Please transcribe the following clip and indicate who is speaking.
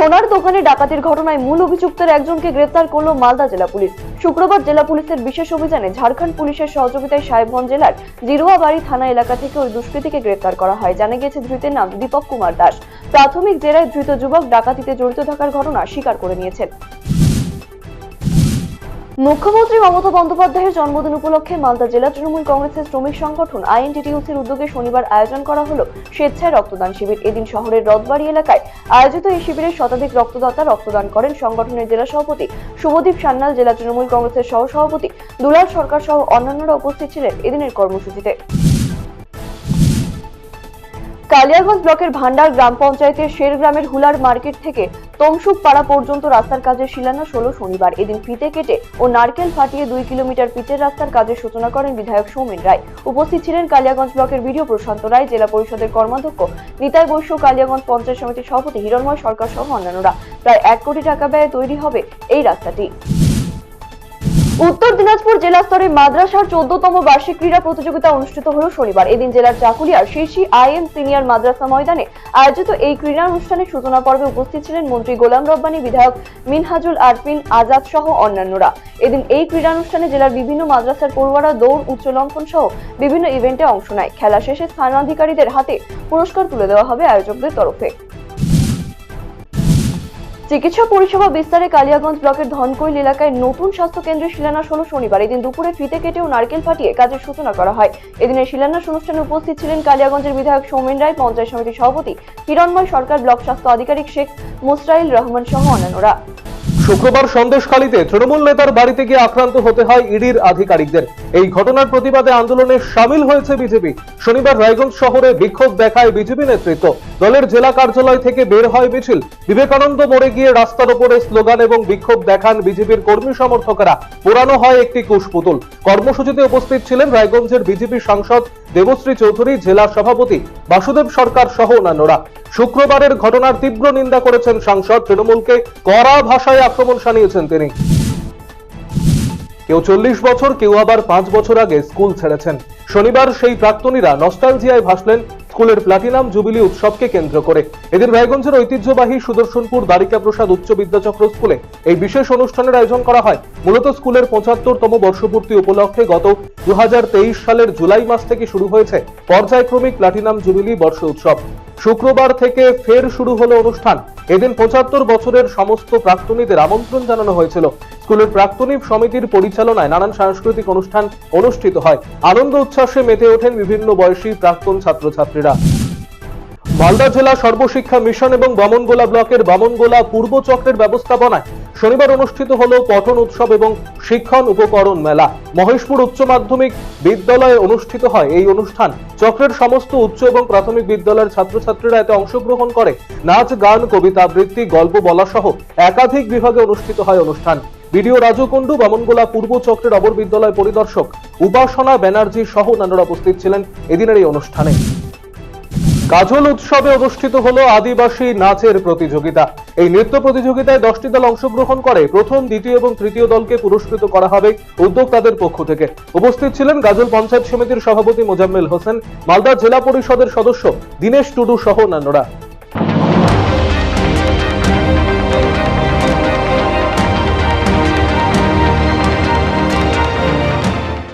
Speaker 1: সোনার দোকানে ডাকাতির ঘটনায় মূল অভিযুক্তের একজনকে গ্রেপ্তার করল মালদা জেলা পুলিশ। শুক্রবার জেলা পুলিশের বিশেষ অভিযানে ঝাড়খণ্ড পুলিশের সহযোগিতায় সাহেবগঞ্জ জেলার জিরুয়াবাড়ি থানা এলাকা থেকে ওই দুষ্কৃতীকে গ্রেপ্তার করা হয়। জানা গিয়েছে, ধৃতের নাম দীপক কুমার দাস। প্রাথমিক জেরায় ধৃত যুবক ডাকাতিতে জড়িত থাকার ঘটনা স্বীকার করে নিয়েছেন। মুখ্যমন্ত্রী মমতা বন্দ্যোপাধ্যায়ের জন্মদিন উপলক্ষে মালদা জেলা তৃণমূল কংগ্রেসের শ্রমিক সংগঠন আইএনটিটিউসির উদ্যোগে শনিবার আয়োজন করা হলো স্বেচ্ছায় রক্তদান শিবির। এদিন শহরের রথবাড়ি এলাকায় আয়োজিত এই শিবিরে শতাধিক রক্তদাতা রক্তদান করেন সংগঠনের জেলা সভাপতি শুভদীপ সান্যাল, জেলা তৃণমূল কংগ্রেসের সহ সভাপতি দুলাল সরকার সহ অন্যান্যরা উপস্থিত ছিলেন এদিনের কর্মসূচিতে। কালিয়াগঞ্জ ব্লকের ভান্ডার গ্রাম পঞ্চায়েতের শের গ্রামের হুলার মার্কেট থেকে তমসুক পাড়া পর্যন্ত রাস্তার কাজের শিলান্যাস হলো শনিবার। এদিন ফিতে কেটে ও নারকেল ফাটিয়ে দুই কিলোমিটার পিচের রাস্তার কাজের সূচনা করেন বিধায়ক সৌমেন রায়। উপস্থিত ছিলেন কালিয়াগঞ্জ ব্লকের ভিডিও প্রশান্ত রায়, জেলা পরিষদের কর্মাধ্যক্ষ নিতাই বৈশ্য, কালিয়াগঞ্জ পঞ্চায়েত সমিতির সভাপতি হিরণময় সরকার সহ অন্যান্যরা। প্রায় এক কোটি টাকা ব্যয়ে তৈরি হবে এই রাস্তাটি। উত্তর দিনাজপুর জেলা স্তরে মাদ্রাসার চোদ্দতম বার্ষিক ক্রীড়া প্রতিযোগিতা অনুষ্ঠিত হল শনিবার। এদিন জেলার চাকুলিয়ার শীর্ষী আইএম সিনিয়র মাদ্রাসা ময়দানে আয়োজিত এই ক্রীড়া অনুষ্ঠানের সূচনা পর্বে উপস্থিত ছিলেন মন্ত্রী গোলাম রব্বানী, বিধায়ক মিনহাজুল আরফিন, আজাদ সহ অন্যান্যরা। এদিন এই ক্রীড়া অনুষ্ঠানে জেলার বিভিন্ন মাদ্রাসার পড়ুয়ারা দৌড়, উচ্চ লঙ্ঘন সহ বিভিন্ন ইভেন্টে অংশ নেয়। খেলা শেষে স্থানাধিকারীদের হাতে পুরস্কার তুলে দেওয়া হবে আয়োজকদের তরফে। চিকিৎসা পরিষেবা বিস্তারে কালিয়াগঞ্জ ব্লকের ধনকৈল এলাকায় নতুন স্বাস্থ্য কেন্দ্রের শিলান্যাস হলো শনিবার। এদিন দুপুরে ফিতে কেটে ও নারকেল ফাটিয়ে কাজের সূচনা করা হয়। এদিনের শিলান্যাস অনুষ্ঠানে উপস্থিত ছিলেন কালিয়াগঞ্জের বিধায়ক সৌমেন রায়, পঞ্চায়েত সমিতির সভাপতি হিরণময় সরকার, ব্লক স্বাস্থ্য আধিকারিক শেখ মুসরাইল রহমান সহ অন্যান্যরা।
Speaker 2: শুক্রবার সন্দেশখালীতে তৃণমূল নেতার বাড়িতে গিয়ে আক্রান্ত হতে হয় ইডির আধিকারিকদের। এই ঘটনার প্রতিবাদে আন্দোলনে সামিল হয়েছে বিজেপি। শনিবার রায়গঞ্জ শহরে বিক্ষোভ দেখায় বিজেপি নেতৃত্ব। দলের জেলা কার্যালয় থেকে বের হয় মিছিল। বিবেকানন্দ মোড়ে গিয়ে রাস্তার ওপরে স্লোগান এবং বিক্ষোভ দেখান বিজেপির কর্মী সমর্থকেরা। পোড়ানো হয় একটি কুশপুতুল। কর্মসূচিতে উপস্থিত ছিলেন রায়গঞ্জের বিজেপি সাংসদ দেবশ্রী চৌধুরী, জেলা সভাপতি বাসুদেব সরকার সহ অন্যান্যরা। শুক্রবারের ঘটনার তীব্র নিন্দা করেছেন সাংসদ তৃণমূলকে। কড়া ভাষায় আক্রমণ শানিয়েছেন তিনি। কেউ চল্লিশ বছর, কেউ আবার পাঁচ বছর আগে স্কুল ছেড়েছেন। শনিবার সেই প্রাক্তনীরা নস্টালজিয়ায় ভাসলেন। স্কুলের প্লাটিনাম জুবিলি উৎসবকে কেন্দ্র করে। এদিন রায়গঞ্জের ঐতিহ্যবাহী সুদর্শনপুর দ্বারিকা প্রসাদ উচ্চ বিদ্যাচক্র স্কুলে এই বিশেষ অনুষ্ঠানের আয়োজন করা হয়। মূলত স্কুলের পঁচাত্তরতম বর্ষপূর্তি উপলক্ষে গত দু সালের জুলাই মাস থেকে শুরু হয়েছে পর্যায়ক্রমিক প্লাটিনাম জুবিলি বর্ষ উৎসব। শুক্রবার থেকে ফের শুরু হলো অনুষ্ঠান। এদিন পঁচাত্তর বছরের সমস্ত প্রাক্তনীদের আমন্ত্রণ জানানো হয়েছিল। স্কুলের প্রাক্তনী সমিতির পরিচালনায় নানান সাংস্কৃতিক অনুষ্ঠান অনুষ্ঠিত হয়। আনন্দ উচ্ছ্বাসে মেতে ওঠেন বিভিন্ন বয়সী প্রাক্তন ছাত্রছাত্রীরা। মালদা জেলা সর্বশিক্ষা মিশন এবং বামনগোলা ব্লকের বামনগোলা পূর্ব চক্রের ব্যবস্থাপনায় শনিবার অনুষ্ঠিত হল পঠন উৎসব এবং শিক্ষণ উপকরণ মেলা। মহেশপুর উচ্চ মাধ্যমিক বিদ্যালয়ে অনুষ্ঠিত হয় এই অনুষ্ঠান। চক্রের সমস্ত উচ্চ এবং প্রাথমিক বিদ্যালয়ের ছাত্রছাত্রীরা এতে অংশগ্রহণ করে। নাচ, গান, কবিতা, আবৃত্তি, গল্প বলা সহ একাধিক বিভাগে অনুষ্ঠিত হয় অনুষ্ঠান। বিডিও রাজু কুণ্ডু, বামনগোলা পূর্ব চক্রের অবর বিদ্যালয় পরিদর্শক উপাসনা ব্যানার্জি সহ অন্যান্যরা উপস্থিত ছিলেন এদিনের এই অনুষ্ঠানে। গাজল উৎসবে অনুষ্ঠিত হলো আদিবাসী নাচের প্রতিযোগিতা। এই নৃত্য প্রতিযোগিতায় দশটি দল অংশগ্রহণ করে। প্রথম, দ্বিতীয় এবং তৃতীয় দলকে পুরস্কৃত করা হবে উদ্যোক্তাদের পক্ষ থেকে। উপস্থিত ছিলেন গাজল পঞ্চায়েত সমিতির সভাপতি মোজাম্মেল হোসেন, মালদা জেলা পরিষদের সদস্য দীনেশ টুডু সহ অন্যান্যরা।